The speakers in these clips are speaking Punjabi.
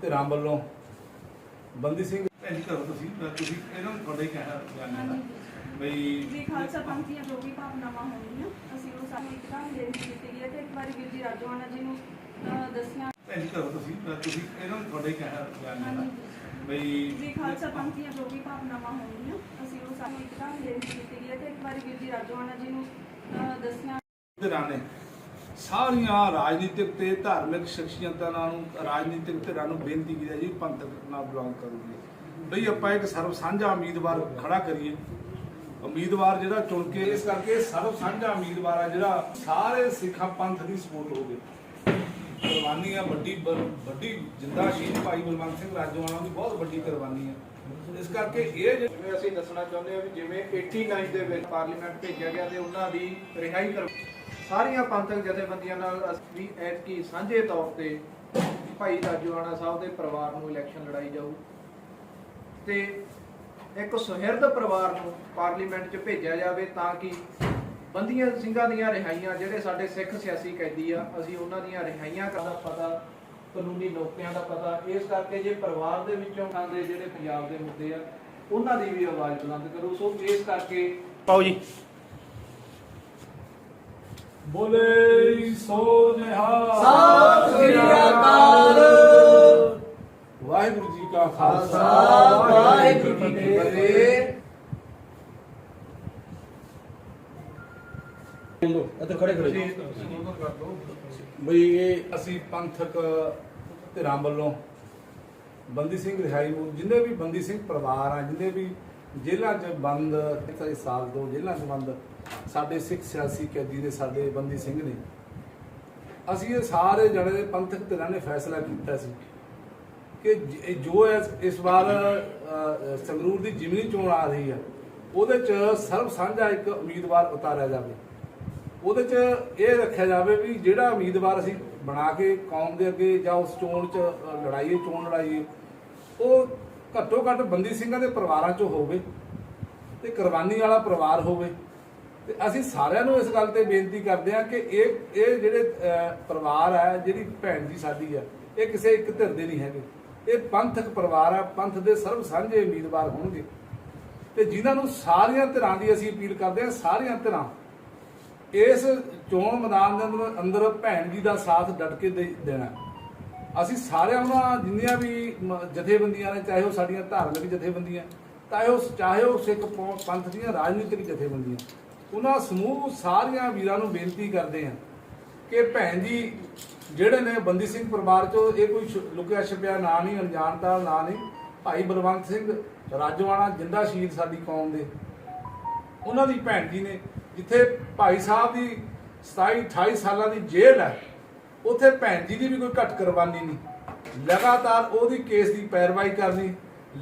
ਧਿਰਾਂ ਵੱਲੋਂ ਬੰਦੀ ਸਿੰਘ ਭੈਣ ਜੀ ਕਰੋ ਤੁਸੀਂ ਤੁਸੀਂ ਇਹਨਾਂ ਨੂੰ ਤੁਹਾਡੇ ਕਹਿਣਾ ਹੈ ਬਈ ਵੀ ਖਾਲਸਾ ਪੰਥ ਦੀਆਂ ਜੋ ਵੀ ਭਾਵਨਾਵਾਂ ਹੋਣਗੀਆਂ ਅਸੀਂ ਉਹ ਸਾਨੂੰ ਇੱਕ ਤਾਂ ਬੇਨਤੀ ਕੀਤੀ ਗਈ ਹੈ ਤੇ ਇੱਕ ਵਾਰੀ ਵੀਰ ਜੀ ਰਾਜਵਾਨਾ ਜੀ ਨੂੰ ਅਹ, ਦੱਸਿਆ। ਭੈਣ ਜੀ ਕਰੋ ਤੁਸੀਂ ਤੁਸੀਂ ਇਹਨਾਂ ਨੂੰ ਤੁਹਾਡੇ ਕਹਿਣਾ ਬਿਆਨ ਹੈ ਬਈ ਵੀ ਖਾਲਸਾ ਪੰਥ ਦੀਆਂ ਜੋ ਵੀ ਭਾਵਨਾਵਾਂ ਹੋਣਗੀਆਂ ਅਸੀਂ ਉਹ ਸਾਨੂੰ ਇੱਕ ਤਾਂ ਬੇਨਤੀ ਕੀਤੀ ਗਈ ਹੈ ਤੇ ਇੱਕ ਵਾਰੀ ਵੀਰ ਜੀ ਰਾਜਵਾਨਾ ਜੀ ਨੂੰ ਅਹ, ਦੱਸਿਆ। ਧਿਰਾਂ ਨੇ ਸਾਰੀਆਂ ਰਾਜਨੀਤਿਕ ਤੇ ਧਾਰਮਿਕ ਸ਼ਖਸੀਅਤਾਂ ਨੂੰ, ਰਾਜਨੀਤਿਕ ਧਿਰਾਂ ਨੂੰ ਬੇਨਤੀ ਕੀਤੀ ਜੀ, ਪੰਥਕ ਨਾਲ ਬਿਲੋਂਗ ਕਰੂਗੀ। ਬਈ ਆਪਾਂ ਇੱਕ ਸਰਵ ਸਾਂਝਾ ਉਮੀਦਵਾਰ ਖੜਾ ਕਰੀਏ। ਉਮੀਦਵਾਰ ਜਿਹੜਾ ਚੁਣ ਕੇ, ਇਸ ਕਰਕੇ ਸਰਵ ਸਾਂਝਾ ਉਮੀਦਵਾਰ ਆ ਜਿਹੜਾ ਸਾਰੇ ਸਿੱਖਾਂ ਪੰਥ ਦੀ ਸਪੋਰਟ ਹੋਵੇ ਕੁਰਬਾਨੀ ਆ, ਵੱਡੀ ਬ- ਵੱਡੀ ਜਿੰਦਾ ਸ਼ਹੀਦ ਭਾਈ ਬਲਵੰਤ ਸਿੰਘ ਰਾਜੋਆਣਾ ਦੀ ਬਹੁਤ ਵੱਡੀ ਕੁਰਬਾਨੀ ਹੈ ਇਸ ਕਰਕੇ ਇਹ ਜਿਵੇਂ ਅਸੀਂ ਦੱਸਣਾ ਚਾਹੁੰਦੇ ਹਾਂ ਵੀ ਜਿਵੇਂ 89 ਦੇ ਵਿੱਚ ਪਾਰਲੀਮੈਂਟ ਭੇਜਿਆ ਗਿਆ ਤੇ ਉਹਨਾਂ ਦੀ ਰਿਹਾਈ ਕਰ ਸਾਰੀਆਂ ਪੰਥਕ ਜਥੇਬੰਦੀਆਂ ਨਾਲ ਅਸੀਂ ਵੀ ਐਤਕੀ ਸਾਂਝੇ ਤੌਰ ਤੇ ਭਾਈ ਰਾਜੂਆਣਾ ਸਾਹਿਬ ਦੇ ਪਰਿਵਾਰ ਨੂੰ ਇਲੈਕਸ਼ਨ ਲੜਾਈ ਜਾਊ ਤੇ ਇੱਕ ਸੁਹਿਰਦ ਪਰਿਵਾਰ ਨੂੰ ਪਾਰਲੀਮੈਂਟ 'ਚ ਭੇਜਿਆ ਜਾਵੇ ਤਾਂ ਕਿ ਬੰਦੀਆਂ ਸਿੰਘਾਂ ਦੀਆਂ ਰਿਹਾਈਆਂ ਜਿਹੜੇ ਸਾਡੇ ਸਿੱਖ ਸਿਆਸੀ ਕੈਦੀ ਆ, ਅਸੀਂ ਉਹਨਾਂ ਦੀਆਂ ਰਿਹਾਈਆਂ ਦਾ ਪਤਾ, ਕਾਨੂੰਨੀ ਨੌਕਰੀਆਂ ਦਾ ਪਤਾ, ਇਸ ਕਰਕੇ ਜੇ ਪਰਿਵਾਰ ਦੇ ਵਿੱਚੋਂ ਆਉਂਦੇ ਜਿਹੜੇ ਪੰਜਾਬ ਦੇ ਮੁੱਦੇ ਆ, ਉਹਨਾਂ ਦੀ ਵੀ ਆਵਾਜ਼ ਬੁਲੰਦ ਕਰੋ। ਸੋ ਇਸ ਕਰਕੇ ਪਾਓ ਜੀ। ਬੋਲੇ ਸੋ ਨਿਹਾਲ ਸਤਿ ਸ੍ਰੀ ਅਕਾਲ। ਵਾਹਿਗੁਰੂ ਜੀ ਕਾ ਖਾਲਸਾ। ਵਾਹਿਗੁਰੂ ਜੀ ਕੀ ਫਤਿਹ। ਇੱਥੇ ਖੜੇ ਖੜੇ ਜੀ ਬਈ ਇਹ ਅਸੀਂ ਪੰਥਕ ਧਿਰਾਂ ਵੱਲੋਂ ਬੰਦੀ ਸਿੰਘ ਰਿਹਾਈ ਨੂੰ ਜਿੰਨੇ ਵੀ ਬੰਦੀ ਸਿੰਘ ਪਰਿਵਾਰ ਆ ਜਿੰਨੇ ਵੀ ਜੇਲ੍ਹਾਂ 'ਚ ਬੰਦ ਕਈ ਸਾਲ ਤੋਂ ਜੇਲ੍ਹਾਂ 'ਚ ਬੰਦ, ਸਾਡੇ ਸਿੱਖ ਸਿਆਸੀ ਕੈਦੀ ਨੇ ਸਾਡੇ ਬੰਦੀ ਸਿੰਘ ਨੇ। ਅਸੀਂ ਇਹ ਸਾਰੇ ਜਣੇ ਦੇ ਪੰਥਕ ਧਿਰਾਂ ਨੇ ਫੈਸਲਾ ਕੀਤਾ ਸੀ ਕਿ ਜੋ ਇਸ- ਵਾਰ ਸੰਗਰੂਰ ਦੀ ਜਿਮਨੀ ਚੋਣ ਆ ਰਹੀ ਹੈ ਉਹਦੇ 'ਚ ਸਰਬ ਸਾਂਝਾ ਇੱਕ ਉਮੀਦਵਾਰ ਉਤਾਰਿਆ ਜਾਵੇ। ਉਹਦੇ 'ਚ ਇਹ ਰੱਖਿਆ ਜਾਵੇ ਵੀ ਜਿਹੜਾ ਉਮੀਦਵਾਰ ਅਸੀਂ ਬਣਾ ਕੇ ਕੌਮ ਦੇ ਅੱਗੇ ਜਾਂ ਉਸ ਚੋਣ 'ਚ ਲੜਾਈਏ ਚੋਣ ਲੜਾਈਏ ਉਹ ਘੱਟੋ ਘੱਟ ਬੰਦੀ ਸਿੰਘਾਂ ਦੇ ਪਰਿਵਾਰਾਂ 'ਚੋਂ ਹੋਵੇ ਤੇ ਕੁਰਬਾਨੀ ਵਾਲਾ ਪਰਿਵਾਰ ਹੋਵੇ। ਤੇ ਅਸੀਂ ਸਾਰਿਆਂ ਨੂੰ ਇਸ ਗੱਲ ਤੇ ਬੇਨਤੀ ਕਰਦੇ ਹਾਂ ਕਿ ਇਹ ਇਹ ਜਿਹੜੇ ਪਰਿਵਾਰ ਹੈ, ਜਿਹੜੀ ਭੈਣ ਜੀ ਸਾਡੀ ਹੈ, ਇਹ ਕਿਸੇ ਇੱਕ ਧਿਰ ਦੇ ਨਹੀਂ ਹੈਗੇ। ਇਹ ਪੰਥਕ ਪਰਿਵਾਰ ਹੈ, ਪੰਥ ਦੇ ਸਰਬ ਸਾਂਝੇ ਉਮੀਦਵਾਰ ਹੋਣਗੇ। ਤੇ ਜਿਨ੍ਹਾਂ ਨੂੰ ਸਾਰੀਆਂ ਧਿਰਾਂ ਦੀ ਅਸੀਂ ਅਪੀਲ ਕਰਦੇ ਹਾਂ, ਸਾਰੀਆਂ ਧਿਰਾਂ, ਇਸ ਚੋਣ ਮੈਦਾਨ ਦੇ ਅੰਦਰ ਭੈਣ ਜੀ ਦਾ ਸਾਥ ਡਟ ਕੇ ਦੇ- ਦੇਣਾ। ਅਸੀਂ ਸਾਰਿਆਂ ਉਹਨਾਂ ਜਿੰਨੀਆਂ ਵੀ ਮ- ਜਥੇਬੰਦੀਆਂ ਨੇ, ਚਾਹੇ ਉਹ ਸਾਡੀਆਂ ਧਾਰਮਿਕ ਜਥੇਬੰਦੀਆਂ, ਚਾਹੇ ਉਹ ਚਾਹੇ ਉਹ ਸਿੱਖ ਪੰਥ ਦੀਆਂ ਰਾਜਨੀਤਿਕ ਜਥੇਬੰਦੀਆਂ, ਉਹਨਾਂ ਸਮੂਹ ਸਾਰੀਆਂ ਵੀਰਾਂ ਨੂੰ ਬੇਨਤੀ ਕਰਦੇ ਹਾਂ ਕਿ ਭੈਣ ਜੀ, ਜਿਹੜੇ ਨੇ ਬੰਦੀ ਸਿੰਘ ਪਰਿਵਾਰ ਚੋਂ ਇਹ ਕੋਈ ਲੁਕਿਆ ਛਪਿਆ ਨਾਂ ਨਹੀਂ, ਅਣਜਾਣਤਾ ਨਾਂ ਨਹੀਂ, ਭਾਈ ਬਲਵੰਤ ਸਿੰਘ ਰਾਜਵਾਣਾ ਜਿੰਦਾ ਸ਼ਹੀਦ ਸਾਡੀ ਕੌਮ ਦੇ। ਉਹਨਾਂ ਦੀ ਭੈਣ ਜੀ ਨੇ, ਜਿੱਥੇ ਭਾਈ ਸਾਹਿਬ ਦੀ 27 28 ਸਾਲਾਂ ਦੀ ਜੇਲ੍ਹ ਹੈ ਉੱਥੇ ਭੈਣ ਜੀ ਦੀ ਵੀ ਕੋਈ ਘੱਟ ਕੁਰਬਾਨੀ ਨਹੀਂ। ਲਗਾਤਾਰ ਉਹਦੀ ਕੇਸ ਦੀ ਪੈਰਵਾਈ ਕਰਨੀ,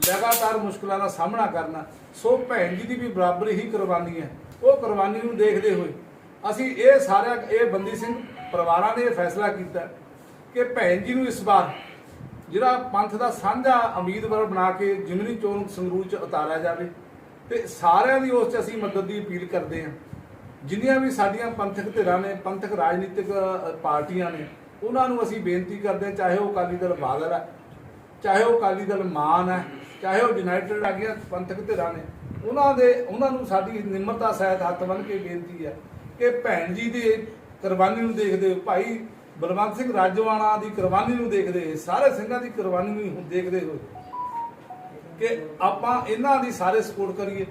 ਲਗਾਤਾਰ ਮੁਸ਼ਕਲਾਂ ਦਾ ਸਾਹਮਣਾ ਕਰਨਾ, ਸੋ ਭੈਣ ਜੀ ਦੀ ਵੀ ਬਰਾਬਰ ਹੀ ਕੁਰਬਾਨੀ ਹੈ। ਉਹ ਕੁਰਬਾਨੀ ਨੂੰ ਦੇਖਦੇ ਹੋਏ ਅਸੀਂ ਇਹ ਸਾਰਿਆਂ, ਇਹ ਬੰਦੀ ਸਿੰਘ ਪਰਿਵਾਰਾਂ ਨੇ ਇਹ ਫੈਸਲਾ ਕੀਤਾ ਕਿ ਭੈਣ ਜੀ ਨੂੰ ਇਸ ਵਾਰ ਜਿਹੜਾ ਪੰਥ ਦਾ ਸਾਂਝਾ ਉਮੀਦਵਾਰ ਬਣਾ ਕੇ ਜਿਮਨੀ ਚੋਣ ਸੰਗਰੂਰ ਚ ਉਤਾਰਿਆ ਜਾਵੇ ਤੇ ਸਾਰਿਆਂ ਦੀ ਉਸ ਚ ਅਸੀਂ ਮਦਦ ਦੀ ਅਪੀਲ ਕਰਦੇ ਹਾਂ। ਜਿੰਨੀਆਂ ਵੀ ਸਾਡੀਆਂ ਪੰਥਕ ਧਿਰਾਂ ਨੇ, ਪੰਥਕ ਰਾਜਨੀਤਿਕ ਪਾਰਟੀਆਂ ਨੇ, ਉਹਨਾਂ ਨੂੰ ਅਸੀਂ ਬੇਨਤੀ ਕਰਦੇ ਹਾਂ, ਚਾਹੇ ਉਹ ਅਕਾਲੀ ਦਲ ਬਾਦਲ ਹੈ, ਚਾਹੇ ਉਹ ਅਕਾਲੀ ਦਲ ਮਾਨ ਹੈ, ਚਾਹੇ ਉਹ ਯੂਨਾਈਟਿਡ ਆ ਗਿਆ ਪੰਥਕ ਧਿਰਾਂ ਨੇ, ਉਹਨਾਂ ਦੇ, ਉਹਨਾਂ ਨੂੰ ਸਾਡੀ ਨਿਮਰਤਾ, ਸਹਿਤ ਹੱਥ ਬੰਨ੍ਹ ਕੇ ਬੇਨਤੀ ਹੈ ਕਿ ਭੈਣ ਜੀ ਦੀ ਕੁਰਬਾਨੀ ਨੂੰ ਦੇਖਦੇ ਹੋਏ, ਭਾਈ ਬਲਵੰਤ ਸਿੰਘ ਰਾਜਵਾਨਾ ਦੀ ਕੁਰਬਾਨੀ ਨੂੰ ਦੇਖਦੇ ਸਾਰੇ ਸਿੰਘਾਂ ਦੀ ਕੁਰਬਾਨੀ ਨੂੰ ਦੇਖਦੇ ਹੋਏ, ਕਿ ਆਪਾਂ ਇਹਨਾਂ ਦੀ ਸਾਰੇ ਸਪੋਰਟ ਕਰੀਏ।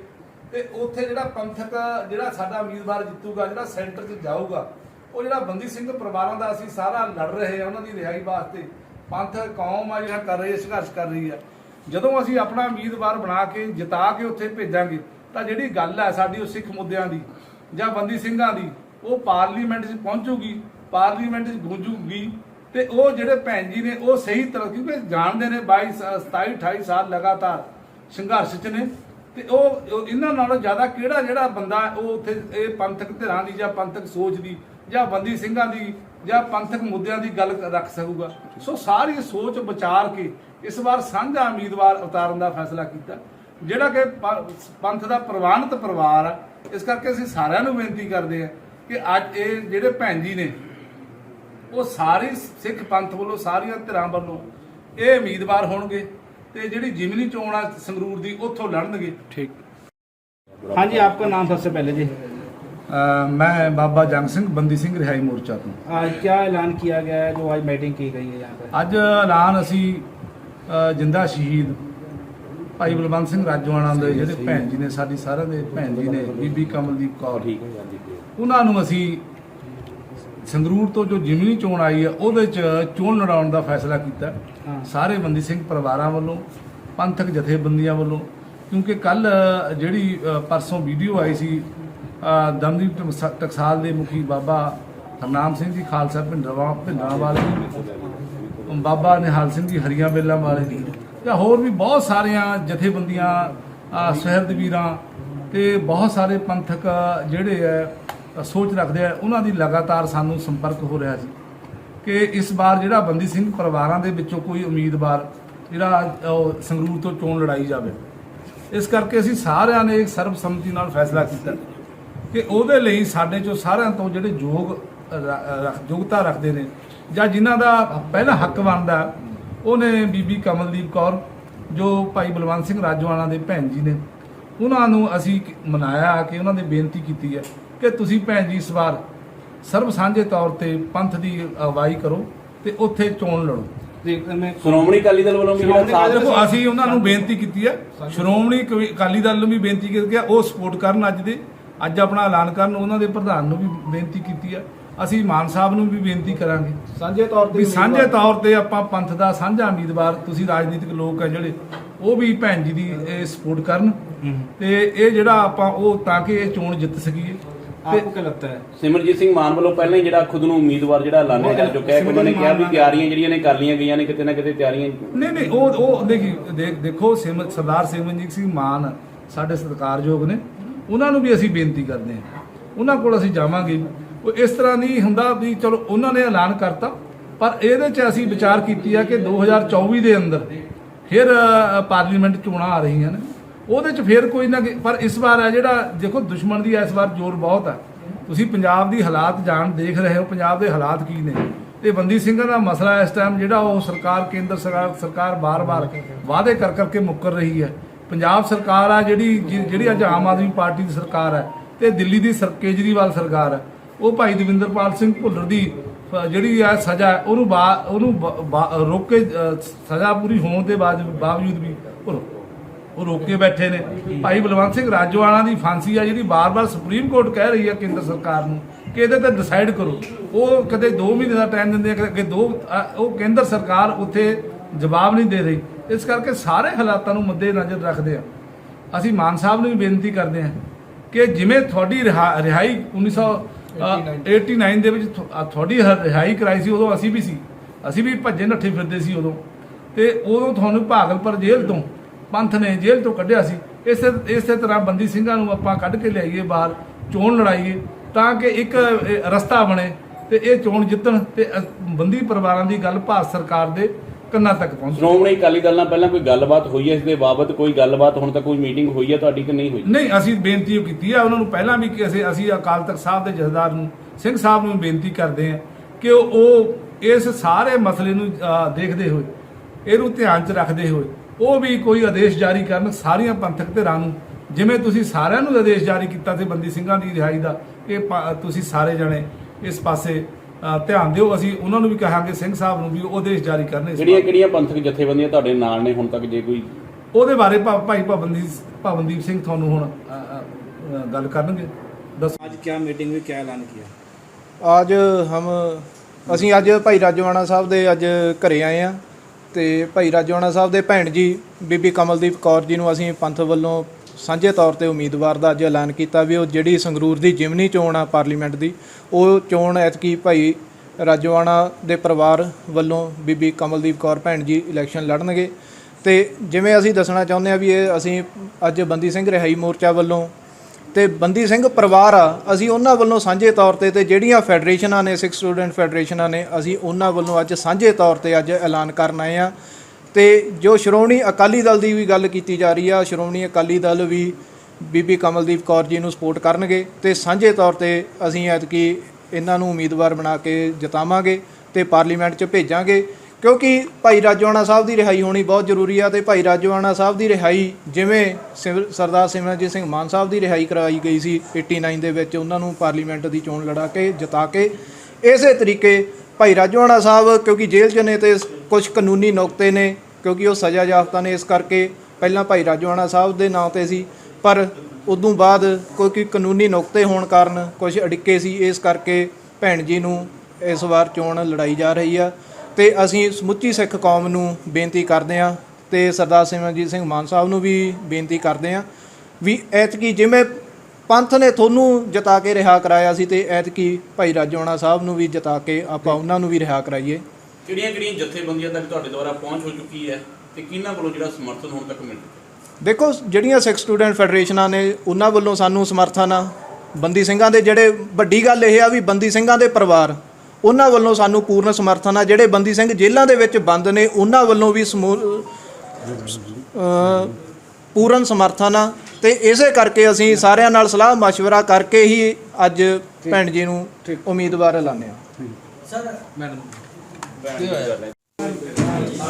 ਤੇ ਉੱਥੇ ਜਿਹੜਾ ਪੰਥਕ, ਜਿਹੜਾ ਸਾਡਾ ਉਮੀਦਵਾਰ ਜਿੱਤੂਗਾ, ਜਿਹੜਾ ਸੈਂਟਰ 'ਚ ਜਾਊਗਾ, ਉਹ ਜਿਹੜਾ ਬੰਦੀ ਸਿੰਘ ਪਰਿਵਾਰਾਂ ਦਾ ਅਸੀਂ ਸਾਰਾ ਲੜ ਰਹੇ ਆ ਉਹਨਾਂ ਦੀ ਰਿਹਾਈ ਵਾਸਤੇ ਪੰਥਕ ਕੌਮ ਆ ਜਿਹੜਾ ਕਰ ਰਹੀ ਹੈ, ਸੰਘਰਸ਼ ਕਰ ਰਹੀ ਹੈ। ਜਦੋਂ ਅਸੀਂ ਆਪਣਾ ਉਮੀਦਵਾਰ ਬਣਾ ਕੇ, ਜਿਤਾ ਕੇ ਉੱਥੇ ਭੇਜਾਂਗੇ, ਤਾਂ ਜਿਹੜੀ ਗੱਲ ਹੈ ਸਾਡੀ ਉਹ ਸਿੱਖ ਮੁੱਦਿਆਂ ਦੀ ਜਾਂ ਬੰਦੀ ਸਿੰਘਾਂ ਦੀ, ਉਹ ਪਾਰਲੀਮੈਂਟ 'ਚ ਪਹੁੰਚੂਗੀ, ਪਾਰਲੀਮੈਂਟ 'ਚ ਗੂੰਜੂਗੀ ਤੇ ਉਹ ਜਿਹੜੇ ਭੈਣ ਜੀ ਨੇ, ਉਹ ਸਹੀ ਤਰ੍ਹਾਂ, ਕਿਉਂਕਿ ਜਾਣਦੇ ਨੇ 22 ਸਾ- 27 28 ਸਾਲ ਲਗਾਤਾਰ ਸੰਘਰਸ਼ 'ਚ ਨੇ ਤੇ ਉਹ ਇਹਨਾਂ ਨਾਲੋਂ ਜ਼ਿਆਦਾ ਕਿਹੜਾ ਜਿਹੜਾ ਬੰਦਾ ਉਹ ਉੱਥੇ ਇਹ ਪੰਥਕ ਧਿਰਾਂ ਦੀ ਜਾਂ ਪੰਥਕ ਸੋਚ ਦੀ ਜਾਂ ਬੰਦੀ ਸਿੰਘਾਂ ਦੀ ਜਾਂ ਪੰਥਕ ਮੁੱਦਿਆਂ ਦੀ ਗੱਲ ਰੱਖ ਸਕੂਗਾ। ਸੋ ਸਾਰੀ ਸੋਚ ਵਿਚਾਰ ਕੇ ਇਸ ਵਾਰ ਸਾਂਝਾ ਉਮੀਦਵਾਰ ਉਤਾਰਨ ਦਾ ਫੈਸਲਾ ਕੀਤਾ। ਜਿਹੜਾ ਕਿ ਪੰਥ ਦਾ ਪ੍ਰਵਾਨਿਤ ਪਰਿਵਾਰ ਆ, ਇਸ ਕਰਕੇ ਅਸੀਂ ਸਾਰਿਆਂ ਨੂੰ ਬੇਨਤੀ ਕਰਦੇ ਆ ਕਿ ਅੱਜ ਇਹ ਜਿਹੜੇ ਭੈਣ ਜੀ ਨੇ, ਉਹ ਸਾਰੇ ਸਿੱਖ ਪੰਥ ਵੱਲੋਂ, ਸਾਰੀਆਂ ਧਿਰਾਂ ਵੱਲੋਂ ਇਹ ਉਮੀਦਵਾਰ ਹੋਣਗੇ। ਤੇ ਜਿਹੜੀ ਜਿਮਨੀ ਚੋਣ ਆ ਸੰਗਰੂਰ ਦੀ ਉੱਥੋਂ ਲੜਨਗੇ ठीक हाँ जी आपका नाम सबसे पहले जी ਅ, ਮੈਂ ਬਾਬਾ ਜੰਗ ਸਿੰਘ ਬੰਦੀ ਸਿੰਘ ਰਿਹਾਈ ਮੋਰਚਾ ਤੋਂ आज क्या ऐलान किया गया है जो आज मीटिंग की गई है यहाँ पर ਅੱਜ ਐਲਾਨ ਅਸੀਂ ਅ, ਜਿੰਦਾ ਸ਼ਹੀਦ ਭਾਈ ਬਲਵੰਤ ਸਿੰਘ ਰਾਜਵਾਨਾ ਦੇ ਜਿਹੜੇ ਭੈਣ ਜੀ ਨੇ ਸਾਡੀ ਸਾਰਿਆਂ ਦੇ ਭੈਣ ਜੀ ਨੇ ਬੀਬੀ ਕਮਲਦੀਪ ਕੌਰ ਠੀਕ ਉਹਨਾਂ ਨੂੰ ਅਸੀਂ ਸੰਗਰੂਰ ਤੋਂ ਜੋ ਜਿਮਨੀ ਚੋਣ ਆਈ ਹੈ ਉਹਦੇ ਚ ਚੋਣ ਲੜਾਉਣ ਦਾ ਫੈਸਲਾ ਕੀਤਾ। ਸਾਰੇ ਬੰਦੀ ਸਿੰਘ ਪਰਿਵਾਰਾਂ ਵੱਲੋਂ ਪੰਥਕ ਜਥੇਬੰਦੀਆਂ ਵੱਲੋਂ ਕਿਉਂਕਿ ਕੱਲ ਜਿਹੜੀ ਪਰਸੋਂ ਵੀਡੀਓ ਆਈ ਸੀ ਦਮਦੀਪ ਟਕਸਾ- ਟਕਸਾਲ ਦੇ ਮੁਖੀ ਬਾਬਾ ਹਰਨਾਮ ਸਿੰਘ ਜੀ ਖਾਲਸਾ ਭਿੰਡਰਵਾ ਭਿੰਡਰਾਂ ਵਾਲੇ ਬਾਬਾ ਨਿਹਾਲ ਸਿੰਘ ਜੀ ਹਰੀਆਂ ਬੇਲਾਂ ਵਾਲੇ ਜੀ ਜਾਂ ਹੋਰ ਵੀ ਬਹੁਤ ਸਾਰੀਆਂ ਜਥੇਬੰਦੀਆਂ ਸੁਹਿਰਦ ਵੀਰਾਂ ਤੇ ਬਹੁਤ ਸਾਰੇ ਪੰਥਕ ਜਿਹੜੇ ਹੈ ਸੋਚ ਰੱਖਦੇ ਆ, ਉਹਨਾਂ ਦੀ ਲਗਾਤਾਰ ਸਾਨੂੰ ਸੰਪਰਕ ਹੋ ਰਿਹਾ ਸੀ ਕਿ ਇਸ ਵਾਰ ਜਿਹੜਾ ਬੰਦੀ ਸਿੰਘ ਪਰਿਵਾਰਾਂ ਦੇ ਵਿੱਚੋਂ ਕੋਈ ਉਮੀਦਵਾਰ ਜਿਹੜਾ ਉਹ ਸੰਗਰੂਰ ਤੋਂ ਚੋਣ ਲੜਾਈ ਜਾਵੇ। ਇਸ ਕਰਕੇ ਅਸੀਂ ਸਾਰਿਆਂ ਨੇ ਇੱਕ ਸਰਬਸੰਮਤੀ ਨਾਲ ਫੈਸਲਾ ਕੀਤਾ ਕਿ ਉਹਦੇ ਲਈ ਸਾਡੇ ਚੋਂ ਸਾਰਿਆਂ ਤੋਂ ਜਿਹੜੇ ਯੋਗ ਯੋਗਤਾ ਰੱਖਦੇ ਨੇ, ਜਾਂ ਜਿਨ੍ਹਾਂ ਦਾ ਪਹਿਲਾ ਹੱਕ ਬਣਦਾ, ਉਹਨੇ ਬੀਬੀ ਕਮਲਦੀਪ ਕੌਰ, ਜੋ ਭਾਈ ਬਲਵੰਤ ਸਿੰਘ ਰਾਜਵਾਨਾ ਦੇ ਭੈਣ ਜੀ ਨੇ, ਉਹਨਾਂ ਨੂੰ ਅਸੀਂ ਮਨਾਇਆ, ਕਿ ਉਹਨਾਂ ਨੇ ਬੇਨਤੀ ਕੀਤੀ ਹੈ ਕਿ ਤੁਸੀਂ ਭੈਣ ਜੀ ਇਸ ਵਾਰ ਸਰਬ ਸਾਂਝੇ ਤੌਰ ਤੇ ਪੰਥ ਦੀ ਅਗਵਾਈ ਕਰੋ ਤੇ ਉੱਥੇ ਚੋਣ ਲੜੋ। ਸ਼੍ਰੋਮਣੀ ਅਕਾਲੀ ਦਲ ਵੱਲੋਂ ਵੀ ਅਸੀਂ ਉਹਨਾਂ ਨੂੰ ਬੇਨਤੀ ਕੀਤੀ ਹੈ। ਸ਼੍ਰੋਮਣੀ ਅਕਾਲੀ ਦਲ ਨੂੰ ਵੀ ਬੇਨਤੀ ਕੀਤੀ ਹੈ। ਉਹ ਸਪੋਰਟ ਕਰਨ ਅੱਜ ਦੇ। ਅੱਜ ਆਪਣਾ ਐਲਾਨ ਕਰਨ ਉਹਨਾਂ ਦੇ ਪ੍ਰਧਾਨ ਨੂੰ ਵੀ ਬੇਨਤੀ ਕੀਤੀ ਹੈ। ਅਸੀਂ ਮਾਨ ਸਾਹਿਬ ਨੂੰ ਵੀ ਬੇਨਤੀ ਕਰਾਂਗੇ ਸਾਂਝੇ ਤੌਰ ਤੇ ਸਾਂਝੇ ਤੌਰ ਤੇ ਆਪਾਂ ਪੰਥ ਦਾ ਸਾਂਝਾ ਉਮੀਦਵਾਰ ਤੁਸੀਂ ਰਾਜਨੀਤਿਕ ਲੋਕ ਆ ਜਿਹੜੇ ਉਹ ਵੀ ਭੈਣ ਜੀ ਦੀ ਸਪੋਰਟ ਕਰਨ। ਤੇ ਇਹ ਜਿਹੜਾ ਆਪਾਂ ਉਹ ਤਾਂ ਕਿ ਇਹ ਚੋਣ ਜਿੱਤ ਸਕੀਏ। आपको क्या लगता है ਸਿਮਰਜੀਤ ਸਿੰਘ ਮਾਨ ਵੱਲੋਂ ਪਹਿਲਾਂ ਹੀ ਜਿਹੜਾ ਖੁਦ ਨੂੰ ਉਮੀਦਵਾਰ ਜਿਹੜਾ ਐਲਾਨਿਆ ਜਾ ਚੁੱਕਾ ਹੈ ਕਿ ਉਹਨਾਂ ਨੇ ਕਿਹਾ ਵੀ ਤਿਆਰੀਆਂ ਜਿਹੜੀਆਂ ਨੇ ਕਰ ਲਈਆਂ ਗਈਆਂ ਨੇ ਕਿਤੇ ਨਾ ਕਿਤੇ ਤਿਆਰੀਆਂ ਨਹੀਂ ਨਹੀਂ ਉਹ ਉਹ ਦੇਖੀ ਦੇਖ ਦੇਖੋ ਸਿਮ- ਸਰਦਾਰ ਸਿਮਰਨਜੀਤ ਸਿੰਘ ਮਾਨ ਸਾਡੇ ਸਤਿਕਾਰਯੋਗ ਨੇ ਉਹਨਾਂ ਨੂੰ ਵੀ ਅਸੀਂ ਬੇਨਤੀ ਕਰਦੇ ਹਾਂ ਉਹਨਾਂ ਕੋਲ ਅਸੀਂ ਜਾਵਾਂਗੇ ਉਹ ਇਸ ਤਰ੍ਹਾਂ ਨਹੀਂ ਹੁੰਦਾ ਵੀ ਚਲੋ ਉਹਨਾਂ ਨੇ ਐਲਾਨ ਕਰਤਾ ਪਰ ਇਹਦੇ 'ਚ ਅਸੀਂ ਵਿਚਾਰ ਕੀਤੀ ਹੈ ਕਿ 2024 ਦੇ ਅੰਦਰ ਫਿਰ ਅ, ਪਾਰਲੀਮੈਂਟ ਚੋਣਾਂ ਆ ਰਹੀਆਂ ਨੇ ਉਹਦੇ 'ਚ ਫਿਰ ਕੋਈ ਨਾ ਪਰ ਇਸ ਵਾਰ ਹੈ ਜਿਹੜਾ, ਦੇਖੋ ਦੁਸ਼ਮਣ ਦੀ ਇਸ ਵਾਰ ਜ਼ੋਰ ਬਹੁਤ ਹੈ ਤੁਸੀਂ ਪੰਜਾਬ ਦੀ ਹਾਲਾਤ ਜਾਣ, ਦੇਖ ਰਹੇ ਹੋ, ਪੰਜਾਬ ਦੇ ਹਾਲਾਤ ਕੀ ਨੇ। ਤੇ ਬੰਦੀ ਸਿੰਘਾਂ ਦਾ ਮਸਲਾ ਇਸ ਟਾਈਮ ਜਿਹੜਾ ਉਹ ਸਰਕਾਰ, ਕੇਂਦਰ ਸਰਕਾਰ ਸਰਕਾਰ ਬਾਰ-ਬਾਰ ਵਾਅਦੇ ਕਰ ਕਰਕੇ ਮੁੱਕਰ ਰਹੀ ਹੈ। ਪੰਜਾਬ ਸਰਕਾਰ ਆ ਜਿਹੜੀ, ਜਿ- ਜਿਹੜੀ ਅੱਜ ਆਮ ਆਦਮੀ ਪਾਰਟੀ ਦੀ ਸਰਕਾਰ ਹੈ ਤੇ ਦਿੱਲੀ ਦੀ ਸਰ ਕੇਜਰੀਵਾਲ ਸਰਕਾਰ ਹੈ। ਉਹ ਭਾਈ ਦਵਿੰਦਰਪਾਲ ਸਿੰਘ ਭੁੱਲਰ ਦੀ ਜਿਹੜੀ ਆ ਸਜ਼ਾ ਉਹਨੂੰ ਬਾ- ਉਹਨੂੰ ਬ- ਰੋਕ ਕੇ ਸਜ਼ਾ ਪੂਰੀ ਹੋਣ ਦੇ ਬਾਅਦ ਬਾਵਜੂਦ ਵੀ ਉਹ ਉਹ ਰੋਕ ਕੇ ਬੈਠੇ ਨੇ। ਭਾਈ ਬਲਵੰਤ ਸਿੰਘ ਰਾਜੋਆਣਾ ਦੀ ਫਾਂਸੀ ਆ ਜਿਹੜੀ ਬਾਰ-ਬਾਰ ਸੁਪਰੀਮ ਕੋਰਟ ਕਹਿ ਰਹੀ ਹੈ ਕੇਂਦਰ ਸਰਕਾਰ ਨੂੰ ਕਿ ਇਹਦੇ ਤੇ ਡਿਸਾਈਡ ਕਰੋ। ਉਹ ਕਦੇ 2 ਮਹੀਨੇ ਦਾ ਟਾਈਮ ਦਿੰਦੇ ਆ ਕਿ ਦੋ ਉਹ ਕੇਂਦਰ ਸਰਕਾਰ ਉੱਥੇ ਜਵਾਬ ਨਹੀਂ ਦੇ ਰਹੀ। ਇਸ ਕਰਕੇ ਸਾਰੇ ਹਾਲਾਤਾਂ ਨੂੰ ਮੱਦੇ ਨਜ਼ਰ ਰੱਖਦੇ ਆ। ਅਸੀਂ ਮਾਨ ਸਾਹਿਬ ਨੂੰ ਵੀ ਬੇਨਤੀ ਕਰਦੇ ਹਾਂ ਕਿ ਜਿਵੇਂ ਤੁਹਾਡੀ ਰਿਹਾ- ਰਿਹਾਈ 1989 ਦੇ ਵਿੱਚ ਤੁਹਾਡੀ ਰਿਹਾਈ ਕਰਾਈ ਸੀ ਉਦੋਂ ਅਸੀਂ ਵੀ ਸੀ। ਅਸੀਂ ਵੀ ਭੱਜੇ ਨੱਠੇ ਫਿਰਦੇ ਸੀ ਉਦੋਂ। ਤੇ ਉਦੋਂ ਤੁਹਾਨੂੰ ਭਾਗਲਪੁਰ ਜੇਲ੍ਹ ਤੋਂ ਪੰਥ ਨੇ ਜੇਲ੍ਹ ਤੋਂ ਕੱਢਿਆ ਸੀ। ਇਸੇ ਇਸੇ ਤਰ੍ਹਾਂ ਬੰਦੀ ਸਿੰਘਾਂ ਨੂੰ ਆਪਾਂ ਕੱਢ ਕੇ ਲਿਆਈਏ ਬਾਹਰ ਚੋਣ ਲੜਾਈਏ ਤਾਂ ਕਿ ਇੱਕ ਰਸਤਾ ਬਣੇ ਤੇ ਇਹ ਚੋਣ ਜਿੱਤਣ ਤੇ ਬੰਦੀ ਪਰਿਵਾਰਾਂ ਦੀ ਗੱਲ ਭਾਰਤ ਸਰਕਾਰ ਦੇ ਕੰਨਾਂ ਤੱਕ ਪਹੁੰਚੇ। ਸ਼੍ਰੋਮਣੀ ਅਕਾਲੀ ਦਲ ਨਾਲ ਪਹਿਲਾਂ ਕੋਈ ਗੱਲਬਾਤ ਹੋਈ ਹੈ? ਇਸ ਦੇ ਬਾਬਤ ਕੋਈ ਗੱਲਬਾਤ ਹੁਣ ਤੱਕ ਕੋਈ ਮੀਟਿੰਗ ਹੋਈ ਹੈ ਤੁਹਾਡੀ ਕਿ ਨਹੀਂ ਹੋਈ? ਨਹੀਂ ਅਸੀਂ ਬੇਨਤੀ ਕੀਤੀ ਹੈ ਉਹਨਾਂ ਨੂੰ ਪਹਿਲਾਂ ਵੀ ਕਿ ਅਸੀਂ ਅਸੀਂ ਅਕਾਲ ਤਖਤ ਸਾਹਿਬ ਦੇ ਜਥੇਦਾਰ ਨੂੰ ਸਿੰਘ ਸਾਹਿਬ ਨੂੰ ਬੇਨਤੀ ਕਰਦੇ ਹਾਂ ਕਿ ਉਹ- ਇਸ ਸਾਰੇ ਮਸਲੇ ਨੂੰ ਦੇਖਦੇ ਹੋਏ ਇਹਨੂੰ ਧਿਆਨ 'ਚ ਰੱਖਦੇ ਹੋਏ ਉਹ ਵੀ ਕੋਈ ਆਦੇਸ਼ ਜਾਰੀ ਕਰਨ ਸਾਰੀਆਂ ਪੰਥਕ ਧਿਰਾਂ ਨੂੰ। ਜਿਵੇਂ ਤੁਸੀਂ ਸਾਰਿਆਂ ਨੂੰ ਆਦੇਸ਼ ਜਾਰੀ ਕੀਤਾ ਸੀ ਬੰਦੀ ਸਿੰਘਾਂ ਦੀ ਰਿਹਾਈ ਦਾ ਇਹ ਤੁਸੀਂ ਸਾਰੇ ਜਣੇ ਇਸ ਪਾਸੇ ਧਿਆਨ ਦਿਓ। ਅਸੀਂ ਉਹਨਾਂ ਨੂੰ ਵੀ ਕਹਾਂਗੇ ਸਿੰਘ ਸਾਹਿਬ ਨੂੰ ਵੀ ਉਹ ਆਦੇਸ਼ ਜਾਰੀ ਕਰਨੇ ਜਿਹੜੀਆਂ ਕਿਹੜੀਆਂ ਪੰਥਕ ਜਥੇਬੰਦੀਆਂ ਤੁਹਾਡੇ ਨਾਲ ਨੇ ਹੁਣ ਤੱਕ ਜੇ ਕੋਈ? ਉਹਦੇ ਬਾਰੇ ਭਾਈ ਭਵਨਦੀਪ ਭਵਨਦੀਪ ਸਿੰਘ ਤੁਹਾਨੂੰ ਹੁਣ ਗੱਲ ਕਰਨਗੇ। ਦੱਸੋ। ਅੱਜ ਕੀ ਮੀਟਿੰਗ ਵਿੱਚ ਕੀ ਐਲਾਨ ਕੀਤਾ? ਅੱਜ ਹਮ ਅਸੀਂ ਅੱਜ ਭਾਈ ਰਾਜਵਾਨਾ ਸਾਹਿਬ ਦੇ ਅੱਜ ਘਰੇ ਆਏ ਆ। ਤੇ ਭਾਈ ਰਾਜਵਾਨਾ ਸਾਹਿਬ ਦੇ ਭੈਣ ਜੀ, ਬੀਬੀ ਕਮਲਦੀਪ ਕੌਰ ਜੀ ਨੂੰ ਅਸੀਂ ਪੰਥ ਵੱਲੋਂ ਸਾਂਝੇ ਤੌਰ ਤੇ ਉਮੀਦਵਾਰ ਦਾ ਅੱਜ ਐਲਾਨ ਕੀਤਾ ਵੀ ਉਹ ਜਿਹੜੀ ਸੰਗਰੂਰ ਦੀ ਜਿਮਨੀ ਚੋਣ ਆ ਪਾਰਲੀਮੈਂਟ ਦੀ, ਉਹ ਚੋਣ ਐਤਕੀ ਭਾਈ ਰਾਜਵਾਨਾ ਦੇ ਪਰਿਵਾਰ ਵੱਲੋਂ ਬੀਬੀ ਕਮਲਦੀਪ ਕੌਰ ਭੈਣ ਜੀ ਇਲੈਕਸ਼ਨ ਲੜਨਗੇ। ਤੇ ਜਿਵੇਂ ਅਸੀਂ ਦੱਸਣਾ ਚਾਹੁੰਦੇ ਆ ਵੀ ਇਹ ਅਸੀਂ ਅੱਜ ਬੰਦੀ ਸਿੰਘ ਰਿਹਾਈ ਮੋਰਚਾ ਵੱਲੋਂ ਤੇ ਬੰਦੀ ਸਿੰਘ ਪਰਿਵਾਰ ਆ, ਅਸੀਂ ਉਹਨਾਂ ਵੱਲੋਂ ਸਾਂਝੇ ਤੌਰ ਤੇ ਤੇ ਜਿਹੜੀਆਂ ਫੈਡਰੇਸ਼ਨਾਂ ਨੇ, ਸਿੱਖ ਸਟੂਡੈਂਟ ਫੈਡਰੇਸ਼ਨਾਂ ਨੇ, ਅਸੀਂ ਉਹਨਾਂ ਵੱਲੋਂ ਅੱਜ ਸਾਂਝੇ ਤੌਰ ਤੇ ਅੱਜ ਐਲਾਨ ਕਰਨ ਆਏ ਆ ਤੇ ਜੋ ਸ਼੍ਰੋਮਣੀ ਅਕਾਲੀ ਦਲ ਦੀ ਵੀ ਗੱਲ ਕੀਤੀ ਜਾ ਰਹੀ ਆ, ਸ਼੍ਰੋਮਣੀ ਅਕਾਲੀ ਦਲ ਵੀ ਬੀਬੀ ਕਮਲਦੀਪ ਕੌਰ ਜੀ ਨੂੰ ਸਪੋਰਟ ਕਰਨਗੇ ਤੇ ਸਾਂਝੇ ਤੌਰ ਤੇ ਅਸੀਂ ਐਤਕੀ ਇਹਨਾਂ ਨੂੰ ਉਮੀਦਵਾਰ ਬਣਾ ਕੇ ਜਿਤਾਵਾਂਗੇ ਤੇ ਪਾਰਲੀਮੈਂਟ 'ਚ ਭੇਜਾਂਗੇ। ਕਿਉਂਕਿ ਭਾਈ ਰਾਜੋਆਣਾ ਸਾਹਿਬ ਦੀ ਰਿਹਾਈ ਹੋਣੀ ਬਹੁਤ ਜ਼ਰੂਰੀ ਆ ਤੇ ਭਾਈ ਰਾਜੋਆਣਾ ਸਾਹਿਬ ਦੀ ਰਿਹਾਈ ਜਿਵੇਂ ਸਿਵ- ਸਰਦਾਰ ਸਿਮਰਨਜੀਤ ਸਿੰਘ ਮਾਨ ਸਾਹਿਬ ਦੀ ਰਿਹਾਈ ਕਰਾਈ ਗਈ ਸੀ 89 ਦੇ ਵਿੱਚ, ਉਹਨਾਂ ਨੂੰ ਪਾਰਲੀਮੈਂਟ ਦੀ ਚੋਣ ਲੜਾ ਕੇ, ਜਿਤਾ ਕੇ, ਇਸੇ ਤਰੀਕੇ ਭਾਈ ਰਾਜੋਆਣਾ ਸਾਹਿਬ ਕਿਉਂਕਿ ਜੇਲ੍ਹ 'ਚ ਨੇ ਤੇ ਕੁਝ ਕਾਨੂੰਨੀ ਨੁਕਤੇ ਨੇ, ਕਿਉਂਕਿ ਉਹ ਸਜ਼ਾ ਯਾਫਤਾ ਨੇ ਇਸ ਕਰਕੇ ਪਹਿਲਾਂ ਭਾਈ ਰਾਜੋਆਣਾ ਸਾਹਿਬ ਦੇ ਨਾਂ ਤੇ ਸੀ, ਪਰ ਉਦੋਂ ਬਾਅਦ ਕੋਈ ਕਾਨੂੰਨੀ ਨੁਕਤੇ ਹੋਣ ਕਾਰਨ ਕੁਝ ਅੜਿੱਕੇ ਸੀ, ਇਸ ਕਰਕੇ ਭੈਣ ਜੀ ਨੂੰ ਇਸ ਵਾਰ ਚੋਣ ਲੜਾਈ ਜਾ ਰਹੀ ਆ। ਤੇ ਅਸੀਂ ਸਮੁੱਚੀ ਸਿੱਖ ਕੌਮ ਨੂੰ ਬੇਨਤੀ ਕਰਦੇ ਹਾਂ ਤੇ ਸਰਦਾਰ ਸਿਮਰਨਜੀਤ ਸਿੰਘ ਮਾਨ ਸਾਹਿਬ ਨੂੰ ਵੀ ਬੇਨਤੀ ਕਰਦੇ ਹਾਂ ਵੀ ਐਤਕੀ ਜਿਵੇਂ ਪੰਥ ਨੇ ਤੁਹਾਨੂੰ ਜਿਤਾ ਕੇ ਰਿਹਾ ਕਰਾਇਆ ਸੀ ਤੇ ਐਤਕੀ ਭਾਈ ਰਾਜੋਆਣਾ ਸਾਹਿਬ ਨੂੰ ਵੀ ਜਿਤਾ ਕੇ ਆਪਾਂ ਉਹਨਾਂ ਨੂੰ ਵੀ ਰਿਹਾ ਕਰਾਈਏ। ਕਿਹੜੀਆਂ ਕਿਹੜੀਆਂ ਜਥੇਬੰਦੀਆਂ ਤੱਕ ਤੁਹਾਡੇ ਦੁਆਰਾ ਪਹੁੰਚ ਹੋ ਚੁੱਕੀ ਹੈ ਤੇ ਕਿਹਨਾਂ ਵੱਲੋਂ ਜਿਹੜਾ ਸਮਰਥਨ ਹੁਣ ਤੱਕ ਮਿਲ ਚੁੱਕਾ? ਦੇਖੋ ਜਿਹੜੀਆਂ ਸਿੱਖ ਸਟੂਡੈਂਟ ਫੈਡਰੇਸ਼ਨਾਂ ਨੇ ਉਹਨਾਂ ਵੱਲੋਂ ਸਾਨੂੰ ਸਮਰਥਨ ਆ। ਬੰਦੀ ਸਿੰਘਾਂ ਦੇ ਜਿਹੜੇ ਵੱਡੀ ਗੱਲ ਇਹ ਆ ਵੀ ਬੰਦੀ ਸਿੰਘਾਂ ਦੇ ਪਰਿਵਾਰ ਉਹਨਾਂ ਵੱਲੋਂ ਸਾਨੂੰ ਪੂਰਨ ਸਮਰਥਨ ਆ ਜਿਹੜੇ ਬੰਦੀ ਸਿੰਘ ਜੇਲ੍ਹਾਂ ਦੇ ਵਿੱਚ ਬੰਦ ਨੇ ਉਹਨਾਂ ਵੱਲੋਂ ਵੀ ਸਮੂ- ਅ, ਪੂਰਨ ਸਮਰਥਨ ਆ ਤੇ ਇਸੇ ਕਰਕੇ ਅਸੀਂ ਸਾਰਿਆਂ ਨਾਲ ਸਲਾਹ مشورہ ਕਰਕੇ ਹੀ ਅੱਜ ਭੈਣ ਜੀ ਨੂੰ ਉਮੀਦਵਾਰ ਐਲਾਨਿਆ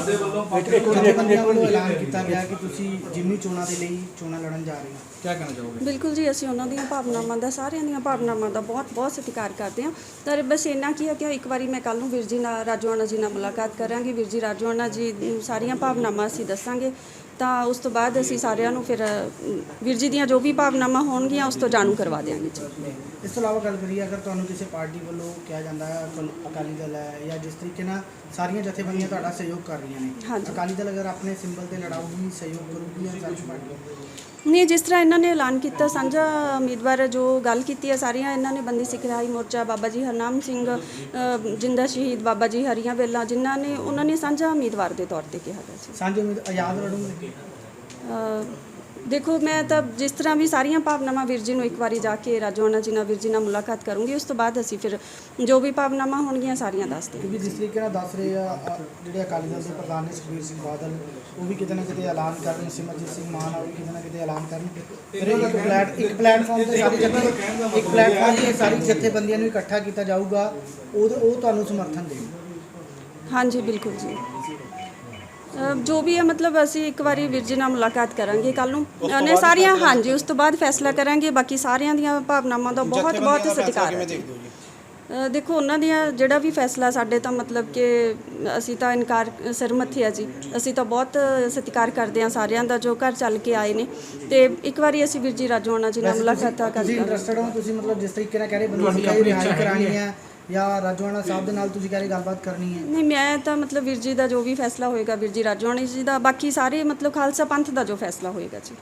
ਜਥੇਬੰਦੀਆਂ ਵੱਲੋਂ ਐਲਾਨ ਕੀਤਾ ਗਿਆ ਕਿ ਤੁਸੀਂ ਜਿਮਨੀ ਚੋਣਾਂ ਦੇ ਲਈ ਚੋਣਾਂ ਲੜਨ ਜਾ ਰਹੇ ਹੋ। ਕੀ ਕਹਿਣਾ ਚਾਹੋਗੇ? ਬਿਲਕੁਲ ਜੀ ਅਸੀਂ ਉਹਨਾਂ ਦੀਆਂ ਭਾਵਨਾਵਾਂ ਦਾ ਸਾਰਿਆਂ ਦੀਆਂ ਭਾਵਨਾਵਾਂ ਦਾ ਬਹੁਤ ਬਹੁਤ ਸਤਿਕਾਰ ਕਰਦੇ ਹਾਂ। ਪਰ ਬਸ ਇੰਨਾ ਕੀ ਹੈ ਕਿ ਇੱਕ ਵਾਰੀ ਮੈਂ ਕੱਲ ਨੂੰ ਵੀਰ ਜੀ ਨਾਲ ਰਾਜੋਆਣਾ ਜੀ ਨਾਲ ਮੁਲਾਕਾਤ ਕਰਾਂਗੀ। ਵੀਰ ਜੀ ਰਾਜੋਆਣਾ ਜੀ ਨੂੰ ਸਾਰੀਆਂ ਭਾਵਨਾਵਾਂ ਅਸੀਂ ਦੱਸਾਂਗੇ। ਤਾਂ ਉਸ ਤੋਂ ਬਾਅਦ ਅਸੀਂ ਸਾਰਿਆਂ ਨੂੰ ਫਿਰ ਵੀਰ ਜੀ ਦੀਆਂ ਜੋ ਵੀ ਭਾਵਨਾਵਾਂ ਹੋਣਗੀਆਂ ਉਸ ਤੋਂ ਜਾਣੂ ਕਰਵਾ ਦਿਆਂਗੇ ਜੀ ਇਸ ਤੋਂ ਇਲਾਵਾ ਗੱਲ ਕਰੀਏ ਅਗਰ ਤੁਹਾਨੂੰ ਕਿਸੇ ਪਾਰਟੀ ਵੱਲੋਂ ਕਿਹਾ ਜਾਂਦਾ ਹੈ ਅਕਲ- ਦਲ ਹੈ ਜਾਂ ਜਿਸ ਤਰੀਕੇ ਨਾਲ ਸਾਰੀਆਂ ਜਥੇਬੰਦੀਆਂ ਤੁਹਾਡਾ ਸਹਿਯੋਗ ਕਰ ਰਹੀਆਂ ਨੇ। ਅਕਾਲੀ ਦਲ ਅਗਰ ਆਪਣੇ ਸਿੰਬਲ ਤੇ ਲੜਾਊਗੀ ਸਹਿਯੋਗ ਕਰੂਗੀ ਜਾਂ ਸਾਰੀ ਪਾਰਟੀ ਨਹੀਂ ਜਿਸ ਤਰ੍ਹਾਂ ਇਹਨਾਂ ਨੇ ਐਲਾਨ ਕੀਤਾ ਸਾਂਝਾ ਉਮੀਦਵਾਰ ਜੋ ਗੱਲ ਕੀਤੀ ਹੈ ਸਾਰੀਆਂ ਇਹਨਾਂ ਨੇ ਬੰਦੀ ਸਿੱਖ ਰਿਹਾਈ ਮੋਰਚਾ ਬਾਬਾ ਜੀ ਹਰਨਾਮ ਸਿੰਘ ਜਿੰਦਾ ਸ਼ਹੀਦ ਬਾਬਾ ਜੀ ਹਰੀਆਂ ਵੇਲਾ ਜਿਨ੍ਹਾਂ ਨੇ ਉਹਨਾਂ ਨੇ ਸਾਂਝਾ ਉਮੀਦਵਾਰ ਦੇ ਤੌਰ ਤੇ ਕਿਹਾ ਗਿਆ ਸੀ। ਸਾਂਝੇ ਉਮੀਦ ਆਜ਼ਾਦ ਲੜੂਗੇ? ਦੇਖੋ ਮੈਂ ਤਾਂ ਜਿਸ ਤਰ੍ਹਾਂ ਵੀ ਸਾਰੀਆਂ ਭਾਵਨਾਵਾਂ ਵੀਰ ਜੀ ਨੂੰ ਇੱਕ ਵਾਰੀ ਜਾ ਕੇ ਰਾਜੋਆਣਾ ਜੀ ਨਾਲ ਵੀਰ ਜੀ ਨਾਲ ਮੁਲਾਕਾਤ ਕਰੂੰਗੀ ਉਸ ਤੋਂ ਬਾਅਦ ਅਸੀਂ ਫਿਰ ਜੋ ਵੀ ਭਾਵਨਾਵਾਂ ਹੋਣਗੀਆਂ ਸਾਰੀਆਂ ਦੱਸ ਦਿਆਂਗੇ। ਕਿਉਂਕਿ ਜਿਸ ਤਰੀਕੇ ਨਾਲ ਦੱਸ ਰਹੇ ਆ ਅ, ਜਿਹੜੇ ਅਕਾਲੀ ਦਲ ਦੇ ਪ੍ਰਧਾਨ ਨੇ ਸੁਖਬੀਰ ਸਿੰਘ ਬਾਦਲ ਉਹ ਵੀ ਕਿਤੇ ਨਾ ਕਿਤੇ ਐਲਾਨ ਕਰਨ ਸਿਮਰਜੀਤ ਸਿੰਘ ਮਾਨ ਆ ਉਹ ਵੀ ਕਿਤੇ ਨਾ ਕਿਤੇ ਐਲਾਨ ਕਰਨ ਫਿਰ ਇੱਕ ਪਲੈਟ ਇੱਕ ਪਲੇਟਫਾਰਮ ਤੇ ਸਾਰੀ ਜਥੇ ਇੱਕ ਪਲੇਟਫਾਰਮ ਤੇ ਸਾਰੀ ਜਥੇਬੰਦੀਆਂ ਨੂੰ ਇਕੱਠਾ ਕੀਤਾ ਜਾਊਗਾ ਉਹ ਉਹ ਤੁਹਾਨੂੰ ਸਮਰਥਨ ਦੇਊ ਹਾਂਜੀ ਬਿਲਕੁਲ ਜੀ। ਜੋ ਵੀ ਹੈ ਮਤਲਬ ਅਸੀਂ ਇੱਕ ਵਾਰੀ ਵੀਰ ਜੀ ਨਾਲ ਮੁਲਾਕਾਤ ਕਰਾਂਗੇ ਕੱਲ ਨੂੰ। ਉਹਨੇ ਸਾਰੀਆਂ ਹਾਂਜੀ ਉਸ ਤੋਂ ਬਾਅਦ ਫੈਸਲਾ ਕਰਾਂਗੇ। ਬਾਕੀ ਸਾਰਿਆਂ ਦੀਆਂ ਭਾਵਨਾਵਾਂ ਦਾ ਬਹੁਤ ਬਹੁਤ ਸਤਿਕਾਰ ਹੈ ਜੀ। ਅ, ਦੇਖੋ ਉਹਨਾਂ ਦੀਆਂ ਜਿਹੜਾ ਵੀ ਫੈਸਲਾ ਸਾਡੇ ਤਾਂ ਮਤਲਬ ਕਿ ਅਸੀਂ ਤਾਂ ਇਨਕਾਰ ਸਰਮਤ ਆ ਜੀ। ਅਸੀਂ ਤਾਂ ਬਹੁਤ ਸਤਿਕਾਰ ਕਰਦੇ ਹਾਂ ਸਾਰਿਆਂ ਦਾ ਜੋ ਘਰ ਚੱਲ ਕੇ ਆਏ ਨੇ। ਤੇ ਇੱਕ ਵਾਰੀ ਅਸੀਂ ਵੀਰ ਜੀ ਰਾਜੋਆਣਾ ਜੀ ਨਾਲ ਮੁਲਾਕਾਤ ਤੁਸੀਂ ਕਰਾਂਗੇ ਇੰਟਰਸਟਡ ਹੋ? ਤੁਸੀਂ ਮਤਲਬ ਜਿਸ ਤਰੀਕੇ ਨਾਲ ਕਹਿ ਰਹੇ ਬੰਦੀ ਦੀ ਰਿਹਾਈ ਕਰਾਣੀ ਹੈ। ਜਾਂ ਰਾਜਵਾਨਾ ਸਾਹਿਬ ਦੇ ਨਾਲ ਤੁਸੀਂ ਕਹਿ ਰਹੇ ਗੱਲਬਾਤ ਕਰਨੀ ਹੈ? ਨਹੀਂ ਮੈਂ ਤਾਂ ਮਤਲਬ ਵੀਰ ਜੀ ਦਾ ਜੋ ਵੀ ਫੈਸਲਾ ਹੋਏਗਾ ਵੀਰ ਜੀ ਰਾਜੋਆਣੀ ਜੀ ਦਾ ਬਾਕੀ ਸਾਰੇ ਮਤਲਬ ਖਾਲਸਾ ਪੰਥ ਦਾ ਜੋ ਫੈਸਲਾ ਹੋਏਗਾ ਜੀ।